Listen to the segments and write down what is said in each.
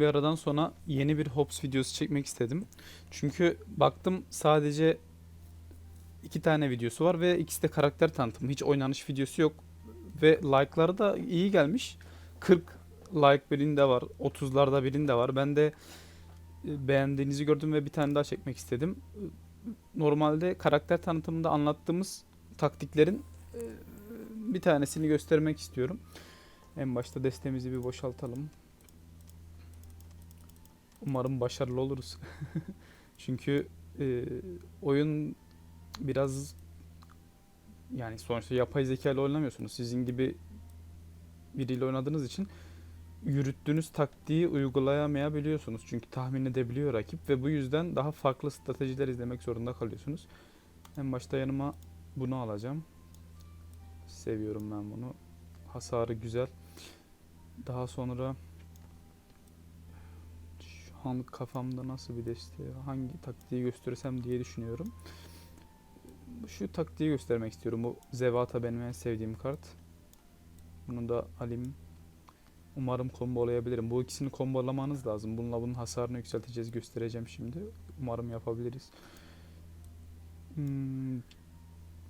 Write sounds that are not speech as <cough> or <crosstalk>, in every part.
Bir aradan sonra yeni bir Hops videosu çekmek istedim. Çünkü baktım sadece iki tane videosu var ve ikisi de karakter tanıtımı. Hiç oynanış videosu yok. Ve like'ları da iyi gelmiş. 40 like birinde var. 30'larda birinde var. Ben de e, beğendiğinizi gördüm ve bir tane daha çekmek istedim. Normalde karakter tanıtımında anlattığımız taktiklerin e, bir tanesini göstermek istiyorum. En başta destemizi bir boşaltalım. Umarım başarılı oluruz. <laughs> Çünkü e, oyun biraz yani sonuçta yapay zeka ile oynamıyorsunuz. Sizin gibi biriyle oynadığınız için yürüttüğünüz taktiği uygulayamayabiliyorsunuz. Çünkü tahmin edebiliyor rakip ve bu yüzden daha farklı stratejiler izlemek zorunda kalıyorsunuz. En başta yanıma bunu alacağım. Seviyorum ben bunu. Hasarı güzel. Daha sonra şu an kafamda nasıl bir deste, hangi taktiği gösterirsem diye düşünüyorum. Şu taktiği göstermek istiyorum. Bu Zevata benim en sevdiğim kart. Bunu da alayım. Umarım kombolayabilirim. Bu ikisini kombolamanız lazım. Bununla bunun hasarını yükselteceğiz. Göstereceğim şimdi. Umarım yapabiliriz. Hmm,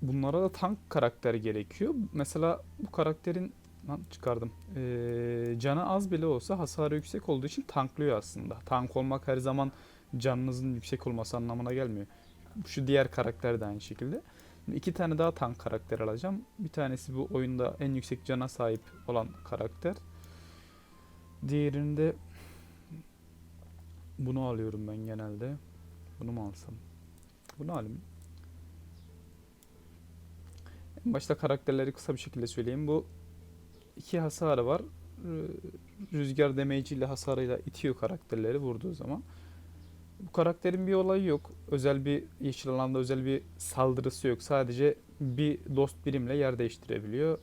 bunlara da tank karakter gerekiyor. Mesela bu karakterin lan çıkardım. Ee, canı az bile olsa hasarı yüksek olduğu için tanklıyor aslında. Tank olmak her zaman canınızın yüksek olması anlamına gelmiyor. Şu diğer karakter de aynı şekilde. İki tane daha tank karakter alacağım. Bir tanesi bu oyunda en yüksek cana sahip olan karakter. Diğerinde bunu alıyorum ben genelde. Bunu mu alsam? Bunu alayım. En başta karakterleri kısa bir şekilde söyleyeyim. Bu iki hasarı var. Rü- Rüzgar ile hasarıyla itiyor karakterleri vurduğu zaman. Bu karakterin bir olayı yok. Özel bir yeşil alanda özel bir saldırısı yok. Sadece bir dost birimle yer değiştirebiliyor.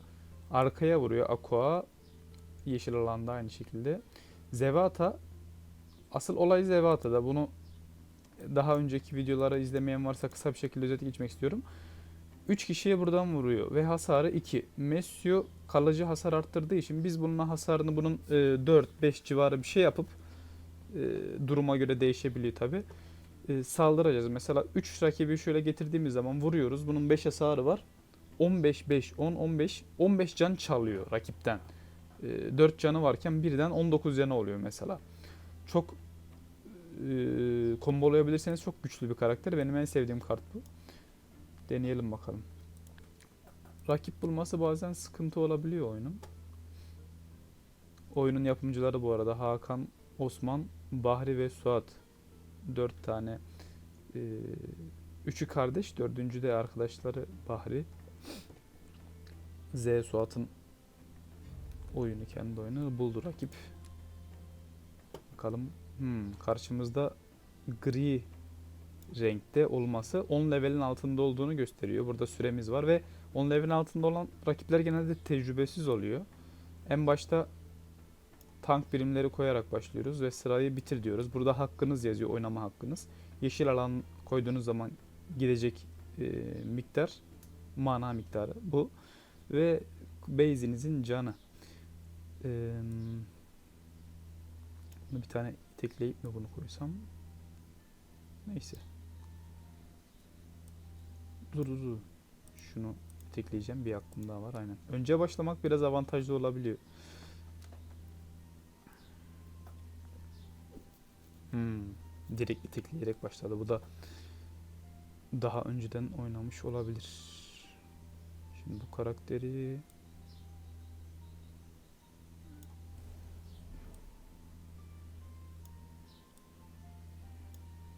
Arkaya vuruyor Aqua. Yeşil alanda aynı şekilde. Zevata asıl olay Zevata'da. Bunu daha önceki videoları izlemeyen varsa kısa bir şekilde özet geçmek istiyorum. 3 kişiye buradan vuruyor ve hasarı 2. Messio kalıcı hasar arttırdığı için biz bunun hasarını bunun 4-5 civarı bir şey yapıp e, duruma göre değişebiliyor tabi. saldıracağız. Mesela 3 rakibi şöyle getirdiğimiz zaman vuruyoruz. Bunun 5 hasarı var. 15 5 10 15 15 can çalıyor rakipten. 4 canı varken birden 19 canı oluyor mesela. Çok e, kombolayabilirseniz çok güçlü bir karakter. Benim en sevdiğim kart bu. Deneyelim bakalım. Rakip bulması bazen sıkıntı olabiliyor oyunun. Oyunun yapımcıları bu arada Hakan, Osman, Bahri ve Suat. Dört tane. Ee, üçü kardeş, dördüncü de arkadaşları Bahri. Z Suat'ın oyunu, kendi oyunu buldu rakip. Bakalım. Hmm, karşımızda gri renkte olması 10 levelin altında olduğunu gösteriyor. Burada süremiz var ve 10 levelin altında olan rakipler genelde tecrübesiz oluyor. En başta tank birimleri koyarak başlıyoruz ve sırayı bitir diyoruz. Burada hakkınız yazıyor, oynama hakkınız. Yeşil alan koyduğunuz zaman gidecek e, miktar, mana miktarı bu. Ve base'inizin canı. Ee, bir tane tekleyip mi bunu koysam? Neyse. Dur dur dur. Şunu tekleyeceğim. Bir hakkım daha var aynen. Önce başlamak biraz avantajlı olabiliyor. Hmm. Direkt tekleyerek başladı. Bu da daha önceden oynamış olabilir. Şimdi bu karakteri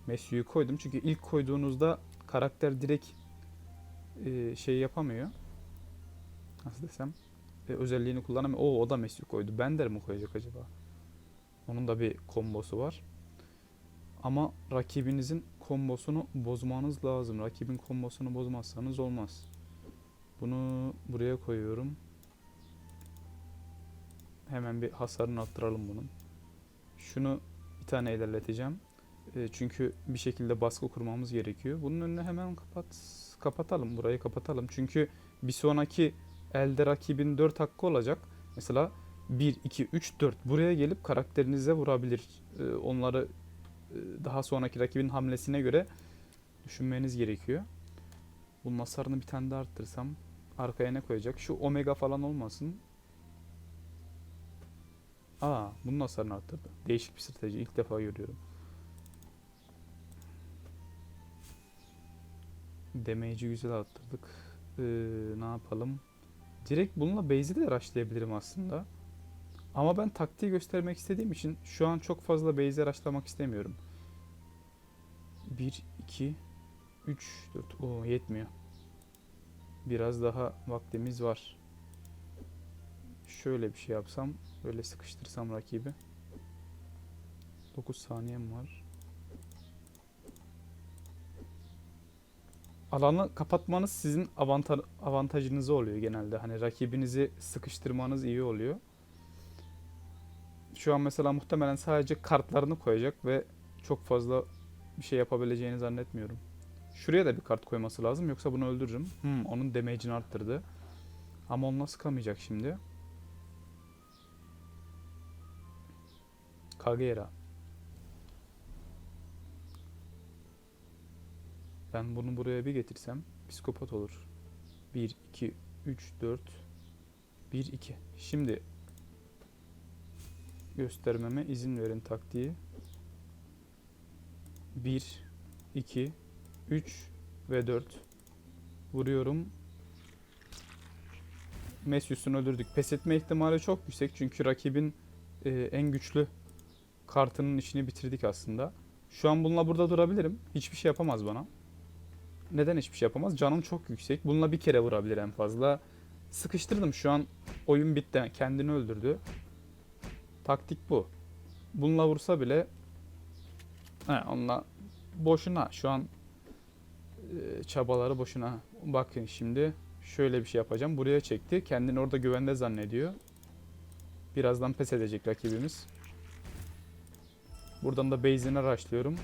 Messi'yi koydum çünkü ilk koyduğunuzda karakter direkt e, şey yapamıyor. Nasıl desem? E, özelliğini kullanamıyor. Oo o da Messi koydu. Bender mi koyacak acaba? Onun da bir kombosu var. Ama rakibinizin kombosunu bozmanız lazım. Rakibin kombosunu bozmazsanız olmaz. Bunu buraya koyuyorum. Hemen bir hasarını arttıralım bunun. Şunu bir tane ilerleteceğim. E, çünkü bir şekilde baskı kurmamız gerekiyor. Bunun önüne hemen kapat kapatalım. Burayı kapatalım. Çünkü bir sonraki elde rakibin 4 hakkı olacak. Mesela 1, 2, 3, 4 buraya gelip karakterinize vurabilir. Ee, onları e, daha sonraki rakibin hamlesine göre düşünmeniz gerekiyor. Bunun hasarını bir tane daha arttırsam arkaya ne koyacak? Şu omega falan olmasın. Aa, bunun hasarını arttırdı. Değişik bir strateji. İlk defa görüyorum. Damage'i güzel arttırdık. Ee, ne yapalım? Direkt bununla base'i de rushlayabilirim aslında. Ama ben taktiği göstermek istediğim için şu an çok fazla base'e rushlamak istemiyorum. 1, 2, 3, 4. Oo yetmiyor. Biraz daha vaktimiz var. Şöyle bir şey yapsam, böyle sıkıştırsam rakibi. 9 saniyem var. Alanı kapatmanız sizin avanta- avantajınıza oluyor genelde. Hani rakibinizi sıkıştırmanız iyi oluyor. Şu an mesela muhtemelen sadece kartlarını koyacak ve çok fazla bir şey yapabileceğini zannetmiyorum. Şuraya da bir kart koyması lazım yoksa bunu öldürürüm. Hmm, onun damage'ini arttırdı. Ama onunla sıkamayacak şimdi. Kagera. Ben bunu buraya bir getirsem psikopat olur. 1, 2, 3, 4, 1, 2. Şimdi göstermeme izin verin taktiği. 1, 2, 3 ve 4. Vuruyorum. Mesius'unu öldürdük. Pes etme ihtimali çok yüksek çünkü rakibin e, en güçlü kartının işini bitirdik aslında. Şu an bununla burada durabilirim. Hiçbir şey yapamaz bana. Neden hiçbir şey yapamaz? Canım çok yüksek. Bununla bir kere vurabilir en fazla. Sıkıştırdım. Şu an oyun bitti. Kendini öldürdü. Taktik bu. Bununla vursa bile he, onunla boşuna. Şu an e, çabaları boşuna. Bakın şimdi şöyle bir şey yapacağım. Buraya çekti. Kendini orada güvende zannediyor. Birazdan pes edecek rakibimiz. Buradan da base'ine rushlıyorum.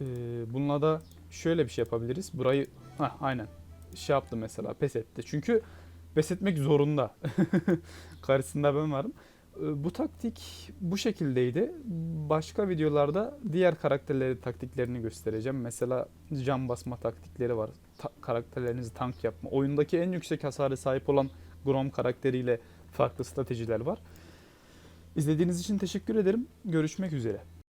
Ee, bununla da şöyle bir şey yapabiliriz. Burayı Heh, aynen şey yaptı mesela pes etti. Çünkü pes etmek zorunda. <laughs> Karşısında ben varım. Ee, bu taktik bu şekildeydi. Başka videolarda diğer karakterleri taktiklerini göstereceğim. Mesela can basma taktikleri var. Ta- karakterlerinizi tank yapma. Oyundaki en yüksek hasarı sahip olan Grom karakteriyle farklı stratejiler var. İzlediğiniz için teşekkür ederim. Görüşmek üzere.